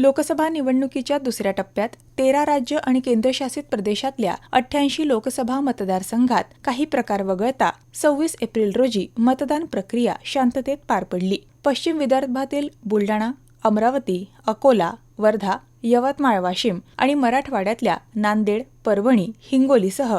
लोकसभा निवडणुकीच्या दुसऱ्या टप्प्यात तेरा राज्य आणि केंद्रशासित प्रदेशातल्या अठ्ठ्याऐंशी लोकसभा मतदारसंघात काही प्रकार वगळता सव्वीस एप्रिल रोजी मतदान प्रक्रिया शांततेत पार पडली. पश्चिम विदर्भातील बुलडाणा अमरावती अकोला वर्धा यवतमाळ वाशिम आणि मराठवाड्यातल्या नांदेड परभणी हिंगोलीसह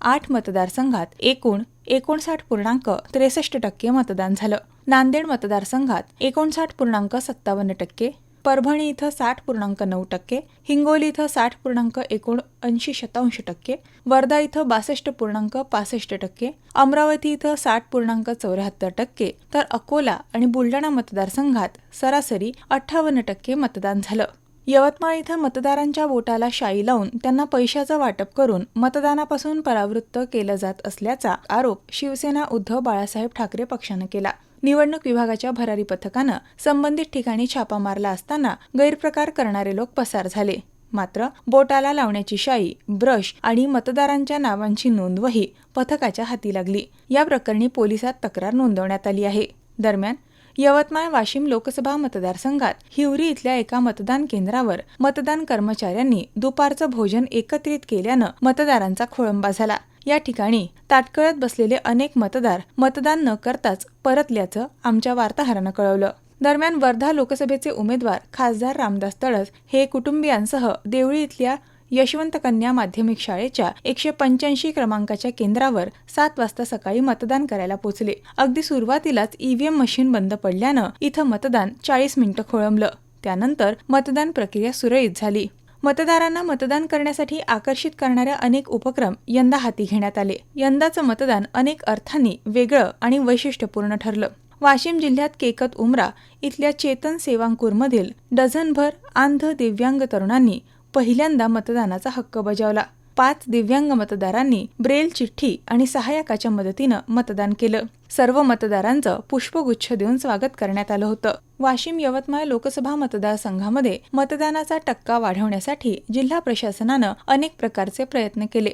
आठ मतदारसंघात एकूण एकोणसाठ पूर्णांक त्रेसष्ट टक्के मतदान झालं. नांदेड मतदारसंघात एकोणसाठ पूर्णांक सत्तावन्न टक्के परभणी इथं साठ पूर्णांक नऊ टक्के हिंगोली इथं साठ पूर्णांक एकोणऐंशी शतांश टक्के वर्धा इथं बासष्ट पूर्णांक पासष्ट टक्के अमरावती इथं साठ पूर्णांक चौऱ्याहत्तर टक्के तर अकोला आणि बुलढाणा मतदारसंघात सरासरी अठ्ठावन्न टक्के मतदान झालं. यवतमाळ इथं मतदारांच्या बोटाला शाई लावून त्यांना पैशाचं वाटप करून मतदानापासून परावृत्त केलं जात असल्याचा आरोप शिवसेना उद्धव बाळासाहेब ठाकरे पक्षानं केला. निवडणूक विभागाच्या भरारी पथकानं संबंधित ठिकाणी छापा मारला असताना गैरप्रकार करणारे लोक पसार झाले. मात्र बोटाला लावण्याची शाई ब्रश आणि मतदारांच्या नावांची नोंदवही पथकाच्या हाती लागली. या प्रकरणी पोलिसात तक्रार नोंदवण्यात आली आहे. दरम्यान यवतमाळ वाशिम लोकसभा मतदारसंघात हिवरी इथल्या एका मतदान केंद्रावर मतदान कर्मचाऱ्यांनी दुपारचं भोजन एकत्रित केल्यानं मतदारांचा खोळंबा झाला. या ठिकाणी ताटकळत बसलेले अनेक मतदार मतदान न करताच परतल्याचं आमच्या वार्ताहरानं कळवलं. दरम्यान वर्धा लोकसभेचे उमेदवार खासदार रामदास तळस हे कुटुंबियांसह देवळी इथल्या यशवंत कन्या माध्यमिक शाळेच्या एकशे पंच्याऐंशी क्रमांकाच्या केंद्रावर सात वाजता सकाळी मतदान करायला पोहोचले. अगदी सुरुवातीलाच ईव्हीएम मशीन बंद पडल्यानं इथं मतदान चाळीस मिनिटं खोळंबलं. त्यानंतर मतदान प्रक्रिया सुरळीत झाली. मतदारांना मतदान करण्यासाठी आकर्षित करणाऱ्या अनेक उपक्रम यंदा हाती घेण्यात आले. यंदाचं मतदान अनेक अर्थांनी वेगळं आणि वैशिष्ट्यपूर्ण ठरलं. वाशिम जिल्ह्यात केकत उमरा इथल्या चेतन सेवांकूरमधील डझनभर आंध दिव्यांग तरुणांनी पहिल्यांदा मतदानाचा हक्क बजावला. पाच दिव्यांग मतदारांनी ब्रेल चिठ्ठी आणि सहाय्यकाच्या मदतीनं मतदान केलं. सर्व मतदारांचं पुष्पगुच्छ देऊन स्वागत करण्यात आलं होतं. वाशिम यवतमाळ लोकसभा मतदारसंघामध्ये मतदानाचा टक्का वाढवण्यासाठी जिल्हा प्रशासनानं अनेक प्रकारचे प्रयत्न केले.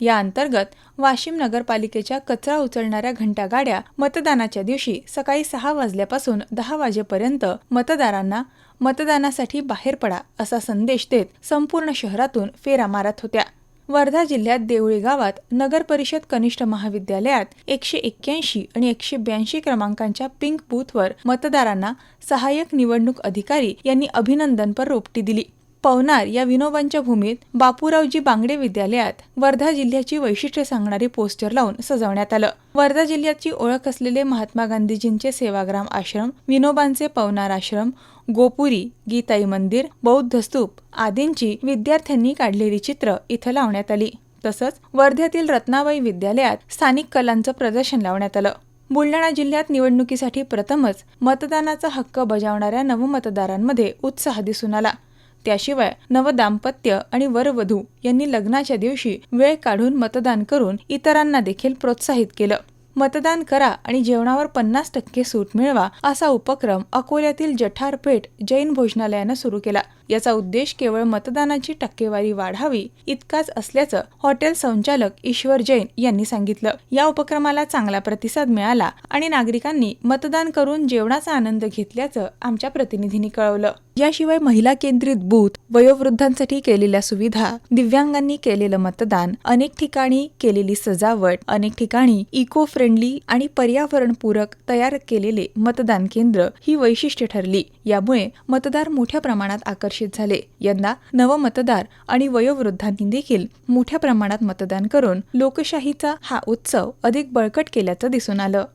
या अंतर्गत वाशिम नगरपालिकेच्या कचरा उचलणाऱ्या घंटा गाड्या मतदानाच्या दिवशी सकाळी सहा वाजल्यापासून दहा वाजेपर्यंत मतदारांना मतदानासाठी बाहेर पडा असा संदेश देत संपूर्ण शहरातून फेरा मारत होत्या. वर्धा जिल्ह्यात देवळी गावात नगर परिषद कनिष्ठ महाविद्यालयात एकशे एक्क्याऐंशी आणि एकशे ब्याऐंशी क्रमांकांच्या पिंक बूथवर मतदारांना सहाय्यक निवडणूक अधिकारी यांनी अभिनंदनपर रोपटी दिली. पवनार या विनोबांच्या भूमीत बापूरावजी बांगडे विद्यालयात वर्धा जिल्ह्याची वैशिष्ट्य सांगणारी पोस्टर लावून सजवण्यात आलं. वर्धा जिल्ह्याची ओळख असलेले महात्मा गांधीजींचे सेवाग्राम आश्रम विनोबांचे पवनार आश्रम गोपुरी गीताई मंदिर बौद्ध स्तूप आदींची विद्यार्थ्यांनी काढलेली चित्र इथं लावण्यात आली. तसंच वर्ध्यातील रत्नाबाई विद्यालयात स्थानिक कलांचं प्रदर्शन लावण्यात आलं. बुलढाणा जिल्ह्यात निवडणुकीसाठी प्रथमच मतदानाचा हक्क बजावणाऱ्या नवमतदारांमध्ये उत्साह दिसून आला. त्याशिवाय नवदाम्पत्य आणि वरवधू यांनी लग्नाच्या दिवशी वेळ काढून मतदान करून इतरांना देखील प्रोत्साहित केलं. मतदान करा आणि जेवणावर पन्नास टक्के सूट मिळवा असा उपक्रम अकोल्यातील जठारपेठ जैन भोजनालयानं सुरू केला. याचा उद्देश केवळ मतदानाची टक्केवारी वाढावी इतकाच असल्याचं हॉटेल संचालक ईश्वर जैन यांनी सांगितलं. या उपक्रमाला चांगला प्रतिसाद मिळाला आणि नागरिकांनी मतदान करून जेवणाचा आनंद घेतल्याचं आमच्या प्रतिनिधींनी कळवलं. याशिवाय महिला केंद्रित बूथ वयोवृद्धांसाठी केलेल्या सुविधा दिव्यांगांनी केलेलं मतदान अनेक ठिकाणी केलेली सजावट अनेक ठिकाणी इको फ्रेंडली आणि पर्यावरणपूरक तयार केलेले मतदान केंद्र ही वैशिष्ट्य ठरली. यामुळे मतदार मोठ्या प्रमाणात आकर्षित झाले. यंदा नवमतदार आणि वयोवृद्धांनी देखील मोठ्या प्रमाणात मतदान करून लोकशाहीचा हा उत्सव अधिक बळकट केल्याचं दिसून आलं.